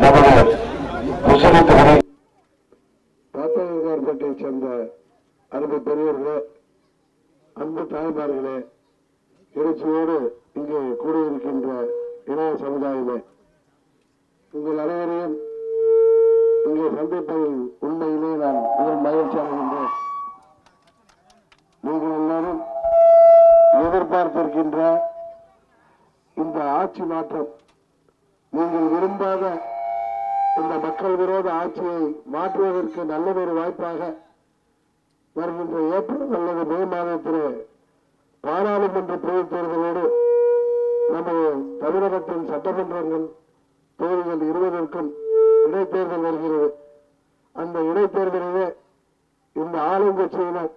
நமது முஸ்லிம் தொகுதி சேர்ந்த பெரியவர்களே அன்பு தாய்மார்களே எழுச்சியோடு இங்கே கூடியிருக்கின்ற சமுதாயமே உங்கள் அனைவரையும் இங்கே சந்திப்பதில் உண்மையிலே நான் மிகவும் மகிழ்ச்சி அடைகின்றேன். நீங்கள் எல்லாரும் எதிர்பார்த்திருக்கின்ற இந்த ஆட்சி மாற்றம் நீங்கள் விரும்பாத இந்த மக்கள் விரோத ஆட்சியை மாற்றுவதற்கு நல்லதொரு வாய்ப்பாக வருகின்ற ஏப்ரல் அல்லது மே மாதத்திலே பாராளுமன்ற பொதுத் தேர்தலோடு நமது தமிழகத்தின் சட்டமன்றங்கள் தொகுதிகள் இருவதற்கும் இடைத்தேர்தல் வருகிறது. அந்த இடைத்தேர்தலிலே இந்த ஆளுங்கட்சியினர்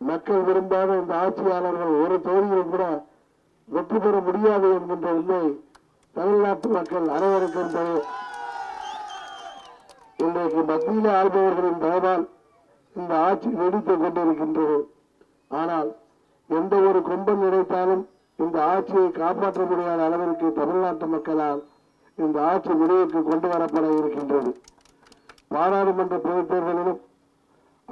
மக்கள் விரும்பாத இந்த ஆட்சியாளர்கள் ஒரு தொகுதியில் கூட வெற்றி பெற முடியாது என்கின்ற உண்மை தமிழ்நாட்டு மக்கள் அனைவருக்கும் இன்றைக்கு மத்தியிலே ஆள்பவர்களின் தயவால் இந்த ஆட்சி நீடித்துக் கொண்டிருக்கின்றது. ஆனால் எந்த ஒரு கொம்பன் நினைத்தாலும் இந்த ஆட்சியை காப்பாற்ற முடியாத அளவிற்கு தமிழ்நாட்டு மக்களால் இந்த ஆட்சி முடிவுக்கு கொண்டு வரப்பட இருக்கின்றது. பாராளுமன்ற பொதுத் தேர்தலிலும்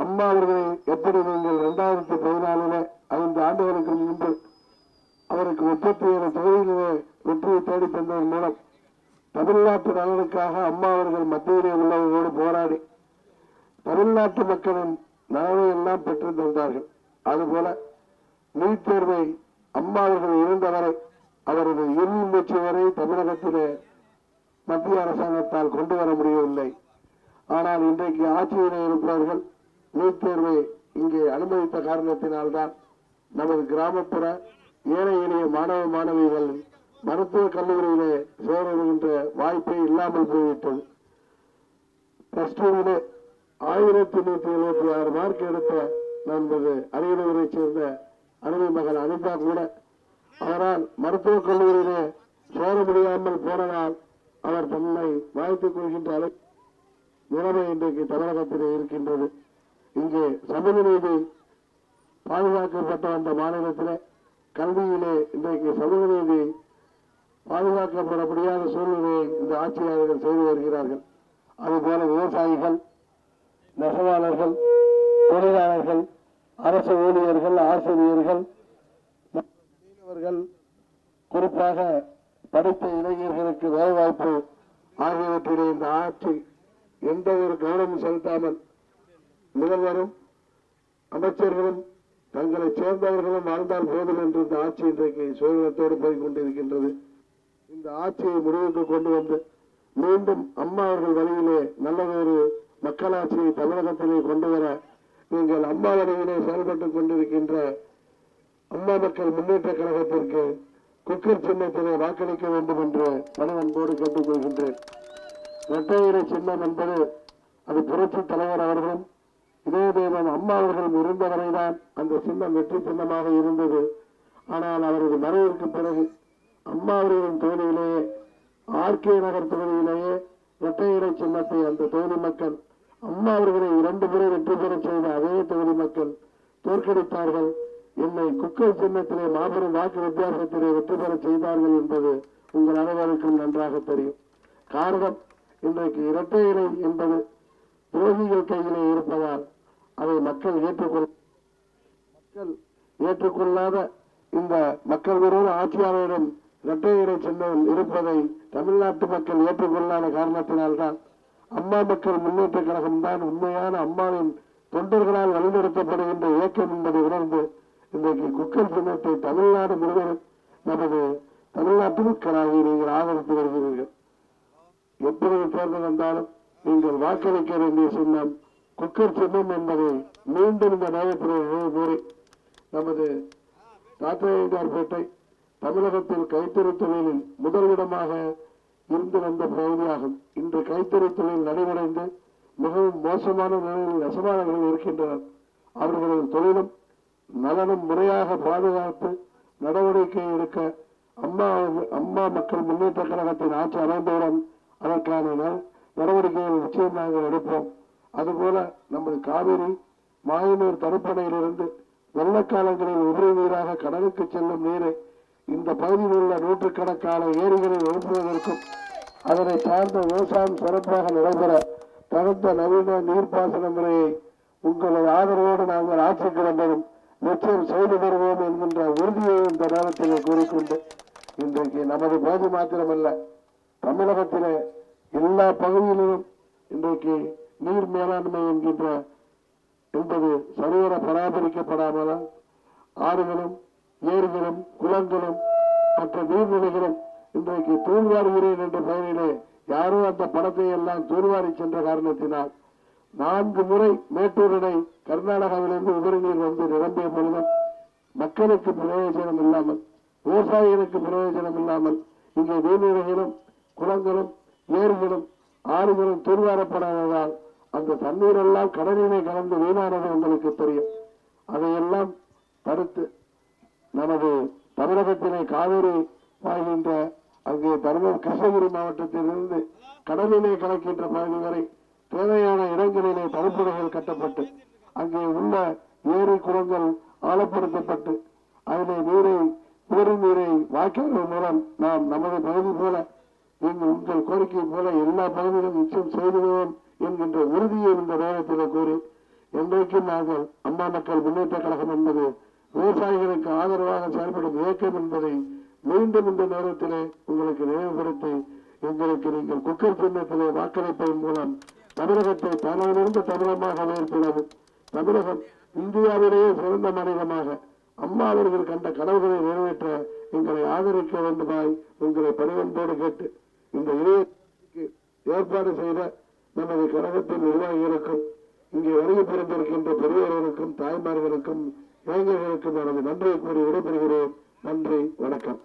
அம்மா அவர்களை எப்படி நீங்கள் இரண்டாயிரத்தி பதினாலிலே ஐந்து ஆண்டுகளுக்கு முன்பு அவருக்கு முப்பத்தி ஏழு தொகுதிகளிலே வெற்றியை தேடி தந்ததன் மூலம் தமிழ்நாட்டு நலனுக்காக அம்மா அவர்கள் மத்தியிலே உள்ளவர்களோடு போராடி தமிழ்நாட்டு மக்களின் நலனை எல்லாம் பெற்று தந்தார்கள். அதுபோல நீட் தேர்வை அம்மா அவர்கள் இருந்தவரை அவரது இறுதி மூச்சு வரை தமிழகத்திலே மத்திய அரசாங்கத்தால் கொண்டு வர முடியவில்லை. ஆனால் இன்றைக்கு ஆட்சியிலே இருப்பவர்கள் நீட் தேர்வை இங்கே அனுமதித்த காரணத்தினால்தான் நமது கிராமப்புற ஏழை எளிய மாணவ மாணவிகள் மருத்துவக் கல்லூரியிலே சேருகின்ற வாய்ப்பே இல்லாமல் போய்விட்டது. பிளஸ் டூவிலே ஆயிரத்தி நூற்றி எழுபத்தி ஆறு மார்க் எடுத்த நமது அரியலூரை சேர்ந்த அருமை மகள் அனிதா கூட. அவரால் மருத்துவக் கல்லூரியிலே சேர முடியாமல் போனதால் அவர் தன்னை வாழ்த்துக் கொள்கின்ற அலை நிலைமை இன்றைக்கு தமிழகத்திலே இருக்கின்றது. இங்கே சமூக நீதி பாதுகாக்கப்பட்ட அந்த மாநிலத்திலே கல்வியிலே இன்றைக்கு சமூக நீதி பாதுகாக்கப்பட முடியாத சூழ்நிலையை இந்த ஆட்சியாளர்கள் செய்து வருகிறார்கள். அதுபோல விவசாயிகள் நெசவாளர்கள் தொழிலாளர்கள் அரசு ஊழியர்கள் ஆசிரியர்கள் மீனவர்கள் குறிப்பாக படித்த இளைஞர்களுக்கு வேலைவாய்ப்பு ஆகியவற்றிலே இந்த ஆட்சி எந்த ஒரு கவனமும் செலுத்தாமல் முதல்வரும் அமைச்சர்களும் தங்களை சேர்ந்தவர்களும் வாழ்ந்தால் போதும் என்று இந்த ஆட்சி இன்றைக்கு சுதந்திரத்தோடு போய் கொண்டிருக்கின்றது. இந்த ஆட்சியை முடிவுக்கு கொண்டு வந்து மீண்டும் அம்மா அவர்கள் வழியிலே நல்லதொரு மக்களாட்சியை தமிழகத்திலே கொண்டு வர நீங்கள் அம்மா வழியிலே செயல்பட்டுக் கொண்டிருக்கின்ற அம்மா மக்கள் முன்னேற்ற கழகத்திற்கு குக்கர் சின்னத்திலே வாக்களிக்க வேண்டும் என்று பணிவன்போடு கேட்டுக்கொள்கின்றேன் இரட்டையரை சின்னம் என்பது அது புரட்சி தலைவர் அவர்களும் இதே தேவன் அம்மா அவர்களும் இருந்தவரைதான் அந்த சின்னம் வெற்றி சின்னமாக இருந்தது. ஆனால் அவரது மறைவிற்கு பிறகு அம்மா அவர்களின் தொகுதியிலேயே ஆர்கே நகர் தொகுதியிலேயே இரட்டையிலை சின்னத்தை அந்த தொகுதி மக்கள் அம்மா அவர்களை இரண்டு முறை வெற்றி பெற செய்த அதே தொகுதி மக்கள் தோற்கடித்தார்கள். என்னை குக்கர் சின்னத்திலே மாபெரும் வாக்கு வித்தியாசத்திலே வெற்றி பெற செய்தார்கள் என்பது உங்கள் அனைவருக்கும் நன்றாக தெரியும். காரணம் இன்றைக்கு இரட்டை இலை என்பது துரோகிகள் கையிலே இருப்பதால் அதை மக்கள் ஏற்றுக்கொள் மக்கள் ஏற்றுக்கொள்ளாத இந்த மக்கள் விரோத ஆட்சியாளரிடம் இரட்டை சின்னம் இருப்பதை தமிழ்நாட்டு மக்கள் ஏற்றுக்கொள்ளாத காரணத்தினால்தான் அம்மா மக்கள் முன்னேற்ற கழகம் தான் உண்மையான அம்மாவின் தொண்டர்களால் வழிநடத்தப்படுகின்ற இயக்கம் என்பதை உணர்ந்து இன்றைக்கு குக்கர் சின்னத்தை தமிழ்நாடு முழுவதும் நமது தமிழ்நாட்டு மக்களாகி நீங்கள் ஆதரித்து வருகிறீர்கள். எப்பொழுது தேர்தல் வந்தாலும் நீங்கள் வாக்களிக்க வேண்டிய சின்னம் குக்கர் சின்னம் என்பதை மீண்டும் இந்த நேரத்தில் கூறி நமது தாத்தையார்பேட்டை தமிழகத்தில் கைத்தறி தொழிலில் முதலிடமாக இருந்து வந்த பகுதியாகும். இன்று கைத்தறி தொழில் நடைமுறைந்து மிகவும் மோசமான நிலையில் நெசவாளர்கள் இருக்கின்றனர். அவர்களது தொழிலும் நலனும் முறையாக பாதுகாத்து நடவடிக்கை எடுக்க அம்மா அம்மா மக்கள் முன்னேற்ற கழகத்தின் ஆட்சி அமைந்தவுடன் அதற்கான நடவடிக்கைகள் நிச்சயம் நாங்கள் எடுப்போம். அதுபோல நமது காவிரி மாயனூர் தடுப்பணையிலிருந்து வெள்ளக்காலங்களில் உபரி நீராக கடலுக்கு செல்லும் நீரை இந்த பகுதியில் உள்ள நூற்றுக்கணக்கான ஏரிகளை எழுப்புவதற்கும் அதனை சார்ந்த விவசாயம் சிறப்பாக நடைபெற தகுந்த நவீன நீர்ப்பாசன முறையை உங்களது ஆதரவோடு நாங்கள் ஆட்சிக்கு வந்ததும் நிச்சயம் செய்து தருவோம் என்கின்ற உறுதியை இந்த நேரத்தில் கூறிக்கொண்டு இன்றைக்கு நமது பகுதி மாத்திரமல்ல தமிழகத்திலே எல்லா பகுதிகளிலும் இன்றைக்கு நீர் மேலாண்மை என்கின்ற என்பது சரிவர பராமரிக்கப்படாமலும் ஆறுகளும் ஏரிகளும் குளங்களும் மற்ற நீர்நிலைகளும் இன்றைக்கு தூர்வாருகிறேன் என்ற பெயரிலே யாரோ அந்த பணத்தை எல்லாம் தூர்வாரி சென்ற காரணத்தினால் நான்கு முறை மேட்டூர் கர்நாடகாவிலிருந்து உபரிநீர் வந்து நிரம்பிய பொழுதும் மக்களுக்கு பிரயோஜனம் இல்லாமல் விவசாயிகளுக்கு பிரயோஜனம் இல்லாமல் இங்கே நீர்நிலைகளும் குளங்களும் ஏரிகளும் ஆறுகளும் தூர்வாரப்படாததால் அந்த தண்ணீர் எல்லாம் கலந்து வீணானது உங்களுக்கு தெரியும். அதையெல்லாம் தடுத்து நமது தமிழகத்தினை காவிரி பாய்கின்ற அங்கே தர்ம கிருஷ்ணகிரி மாவட்டத்திலிருந்து கடலிலே கலக்கின்ற பகுதி வரை தேவையான இடங்களிலே தடுப்பணைகள் கட்டப்பட்டு அங்கே உள்ள ஏரி குளங்கள் ஆழப்படுத்தப்பட்டு அதிலே நீரை உபரி நீரை வாய்க்கால்கள் மூலம் நாம் நமது பகுதி போல நீங்கள் உங்கள் கோரிக்கை போல எல்லா பகுதிகளும் நிச்சயம் செய்துவோம் என்கின்ற உறுதியை இந்த நேரத்தில் கூறி என்றைக்கும் நாங்கள் அம்மா மக்கள் முன்னேற்ற கழகம் என்பது விவசாயிகளுக்கு ஆதரவாக செயல்படும் இயக்கம் என்பதை மீண்டும் இந்த நேரத்திலே உங்களுக்கு நினைவுபடுத்தி எங்களுக்கு நீங்கள் குக்கர் சின்னத்திலே வாக்களிப்பதன் மூலம் தமிழகத்தை தலையிலிருந்து தமிழமாக உயர்த்தினது தமிழகம் இந்தியாவிலேயே சிறந்த மாநிலமாக அம்மா அவர்கள் கண்ட கனவுகளை நிறைவேற்ற எங்களை ஆதரிக்க வேண்டுமாய் உங்களை பணிவன்போடு கேட்டு இந்த இணையத்திற்கு ஏற்பாடு செய்த நமது கழகத்தின் நிர்வாகிகளுக்கும் இங்கே வருகை பிறந்திருக்கின்ற பெரியவர்களுக்கும் தாய்மார்களுக்கும் இளைஞர்களுக்கு எனது நன்றியை கூறி விடைபெறுகிறேன் நன்றி வணக்கம்.